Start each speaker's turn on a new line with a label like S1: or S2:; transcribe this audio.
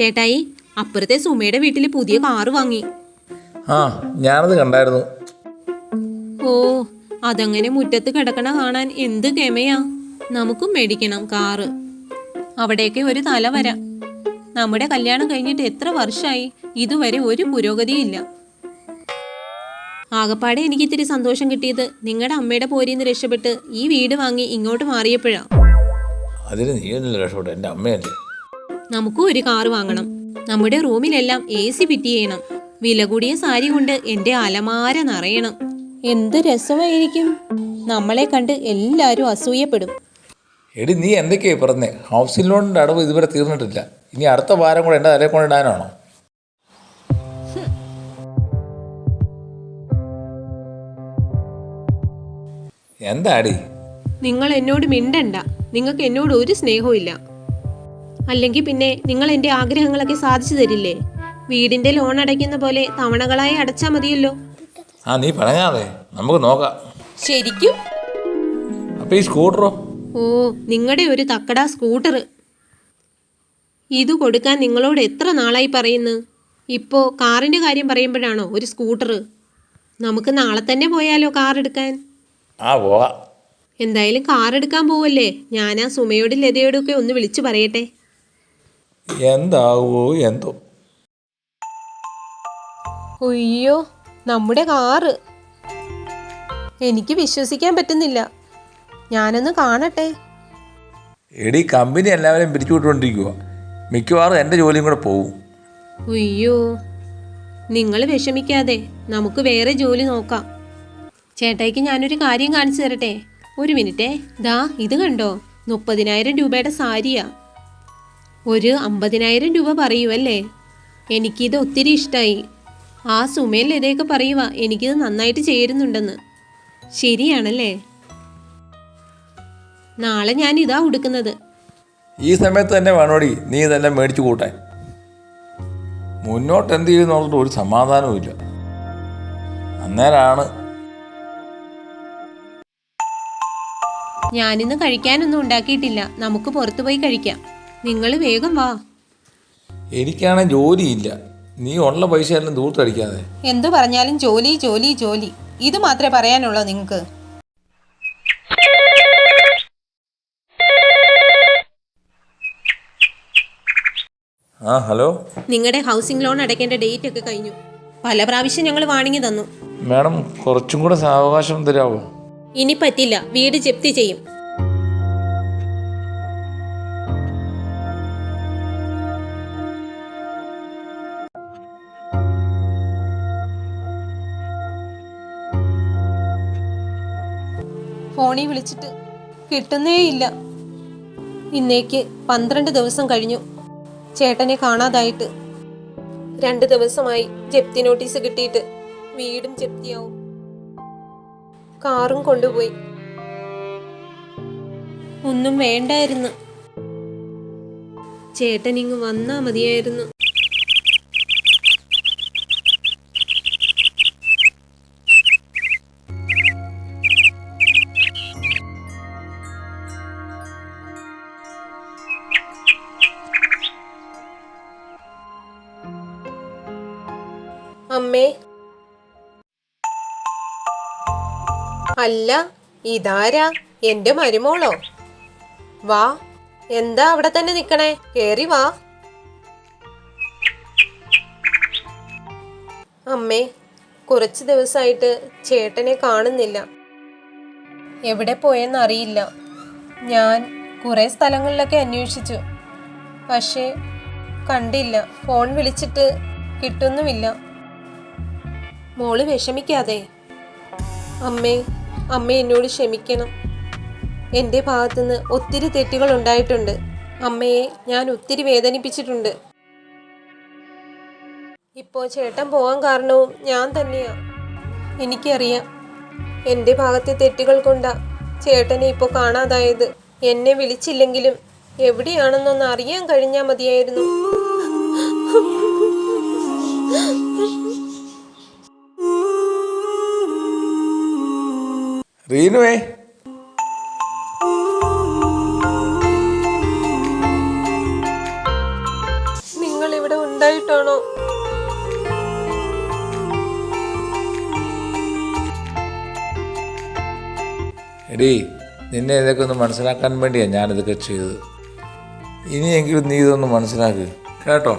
S1: ചേട്ടായി അപ്പുറത്തെ സുമയുടെ വീട്ടിൽ പുതിയ കാറ് വാങ്ങി.
S2: ആ ഞാനത് കണ്ടായിരുന്നു.
S1: ഓ അതങ്ങനെ മുറ്റത്ത് കിടക്കണ കാണാൻ എന്ത് ഗമയാ? നമുക്കും മേടിക്കണം കാറ്. അവിടേക്ക് ഒരു തല വരാം. നമ്മുടെ കല്യാണം കഴിഞ്ഞിട്ട് എത്ര വർഷമായി ഇതുവരെ ഒരു പുരോഗതിയില്ല. ആകപ്പാടെ എനിക്ക് ഇത്തിരി സന്തോഷം കിട്ടിയത് നിങ്ങളുടെ അമ്മയുടെ പോരിൽ നിന്ന് രക്ഷപ്പെട്ട് ഈ വീട് വാങ്ങി ഇങ്ങോട്ട് മാറിയപ്പോഴാ.
S2: അതിന് എന്നല്ല രക്ഷപ്പെട്ടു എന്റെ അമ്മയല്ലേ.
S1: നമുക്കും ഒരു കാറ് വാങ്ങണം. നമ്മുടെ റൂമിലെല്ലാം എ സി ഫിറ്റ് ചെയ്യണം വില കൂടിയ സാരി കൊണ്ട് എന്റെ അലമാര നിറയണം. എന്ത് രസമായിരിക്കും? നമ്മളെ കണ്ട് എല്ലാരും അസൂയപ്പെടും.
S2: എടി നീ എന്തൊക്കെയായി പറഞ്ഞേ? ഹൗസിംഗ് ലോണിന്റെ അടവ് ഇതുവരെ തീർന്നിട്ടില്ല. ഇനി അടുത്ത വാരം കൂടെ എന്റെ തലയിൽ കൊണ്ടിടാനാണോ എന്താടി?
S1: നിങ്ങൾ എന്നോട് മിണ്ടണ്ട. നിങ്ങൾക്ക് എന്നോട് ഒരു സ്നേഹവും ഇല്ല. അല്ലെങ്കിൽ പിന്നെ നിങ്ങൾ എന്റെ ആഗ്രഹങ്ങളൊക്കെ സാധിച്ചു തരില്ലേ? വീടിന്റെ ലോൺ അടയ്ക്കുന്ന പോലെ തവണകളായി അടച്ചാ മതിയല്ലോ.
S2: ആ നീ പറഞ്ഞാതെ നമുക്ക് നോക്കാം.
S1: ശരിക്കും?
S2: ഈ സ്കൂട്ടറോ?
S1: ഓ നിങ്ങളുടെ ഒരു തക്കട സ്കൂട്ടർ. ഇത് കൊടുക്കാൻ നിങ്ങളോട് എത്ര നാളായി പറയുന്നു? ഇപ്പോ കാറിന്റെ കാര്യം പറയുമ്പോഴാണോ ഒരു സ്കൂട്ടർ? നമുക്ക് നാളെ തന്നെ പോയാലോ കാർ എടുക്കാൻ?
S2: ആ പോവാ
S1: എന്തായാലും കാർ എടുക്കാൻ പോവല്ലേ? ഞാൻ ആ സുമയോടും ലതയോടും ഒക്കെ ഒന്ന് വിളിച്ചു പറയട്ടെ.
S2: എന്താവോ എന്തോ.
S1: അയ്യോ നമ്മുടെ കാറ്. എനിക്ക് വിശ്വസിക്കാൻ പറ്റുന്നില്ല. ഞാനൊന്ന് കാണട്ടെ.
S2: എടി കമ്പനി എല്ലാവരും പിരിച്ചുവിട്ടുകൊണ്ടിരിക്കുക മിക്കവാറും എന്റെ ജോലിയും കൂടെ പോവും.
S1: അയ്യോ നിങ്ങൾ വിഷമിക്കാതെ നമുക്ക് വേറെ ജോലി നോക്കാം. ചേട്ടായിക്ക് ഞാനൊരു കാര്യം കാണിച്ചു തരട്ടെ? ഒരു മിനിറ്റേ ദാ ഇത് കണ്ടോ? മുപ്പതിനായിരം രൂപയുടെ സാരിയാ. ഒരു അമ്പതിനായിരം രൂപ പറയുമല്ലേ എനിക്കിത് ഒത്തിരി ഇഷ്ടമായി ആ സുമേൽ ഇതേക്ക് പറയുക എനിക്കിത് നന്നായിട്ട് ചേരുന്നുണ്ടെന്ന്. ശരിയാണല്ലേ? നാളെ ഞാൻ ഇതാ ഉടുക്കുന്നത്.
S2: ഈ സമയത്ത് തന്നെ വേണോടി. നീ ഇതെല്ലാം മേടിച്ചു കൂട്ടാൻ മുന്നോട്ട് എന്ത് ചെയ്യുന്ന പറഞ്ഞിട്ട് ഒരു സമാധാനവും ഇല്ല. അന്നേരമാണ്
S1: ഞാനിന്ന് കഴിക്കാനൊന്നും ഉണ്ടാക്കിയിട്ടില്ല. നമുക്ക് പുറത്തു പോയി കഴിക്കാം. നിങ്ങൾ വേഗം വാ.
S2: എനിക്കാണെ ജോലിയില്ല. നീ ഉള്ള പൈസ എല്ലാം ദൂർത്തടിക്കാതെ.
S1: എന്തു പറഞ്ഞാലും ജോലി ജോലി ജോലി. ഇത് മാത്രമേ പറയാനുള്ളൂ നിങ്ങൾക്ക്.
S2: ആ ഹലോ?
S1: നിങ്ങളുടെ ഹൗസിംഗ് ലോൺ അടയ്ക്കേണ്ട ഡേറ്റ് ഒക്കെ കഴിഞ്ഞു. പല പ്രാവശ്യം ഞങ്ങൾ വാണിങ്ങി തന്നു.
S2: മാഡം കുറച്ചും കൂടെ സാവകാശം തരാമോ
S1: ഇനി പറ്റില്ല. വീട് ജപ്തി ചെയ്യും. ഫോണിൽ വിളിച്ചിട്ട് കിട്ടുന്നേയില്ല. ഇന്നേക്ക് പന്ത്രണ്ട് ദിവസം കഴിഞ്ഞു. ചേട്ടനെ കാണാതായിട്ട്. രണ്ട് ദിവസമായി ജപ്തി നോട്ടീസ് കിട്ടിയിട്ട് വീടും ജപ്തിയാവും. കാറും കൊണ്ടുപോയി. ഒന്നും വേണ്ടായിരുന്നു. ചേട്ടൻ ഇങ്ങ് വന്നാ മതിയായിരുന്നു. അമ്മേ. അല്ല ഇതാരാ? എന്റെ മരുമോളോ? വാ എന്താ അവിടെ തന്നെ നിക്കണേ? കേറി വാ. അമ്മേ കുറച്ച് ദിവസമായിട്ട് ചേട്ടനെ കാണുന്നില്ല. എവിടെ പോയെന്ന് അറിയില്ല. ഞാൻ കുറേ സ്ഥലങ്ങളിലൊക്കെ അന്വേഷിച്ചു. പക്ഷേ കണ്ടില്ല. ഫോൺ വിളിച്ചിട്ട് കിട്ടുന്നുമില്ല. മോൾ വിഷമിക്കാതെ. അമ്മേ അമ്മ എന്നോട് ക്ഷമിക്കണം. എന്റെ ഭാഗത്തുനിന്ന് ഒത്തിരി തെറ്റുകൾ ഉണ്ടായിട്ടുണ്ട്. അമ്മയെ ഞാൻ ഒത്തിരി വേദനിപ്പിച്ചിട്ടുണ്ട്. ഇപ്പോൾ ചേട്ടൻ പോകാൻ കാരണവും ഞാൻ തന്നെയാ. എനിക്കറിയാം എന്റെ ഭാഗത്തെ തെറ്റുകൾ കൊണ്ടാ ചേട്ടനെ ഇപ്പോൾ കാണാതായത്. എന്നെ വിളിച്ചില്ലെങ്കിലും എവിടെയാണെന്നൊന്ന് അറിയാൻ കഴിഞ്ഞാൽ മതിയായിരുന്നു.
S2: റീനുവേ
S1: നിങ്ങൾ
S3: ഇവിടെ ഉണ്ടായിട്ടാണോ?
S2: എടീ നിന്നെ ഇതൊക്കെ ഒന്ന് മനസ്സിലാക്കാൻ വേണ്ടിയാണ് ഞാനിതൊക്കെ ചെയ്തത്. ഇനിയെങ്കിലും നീ ഇതൊന്ന് മനസ്സിലാക്ക്. കേട്ടോ?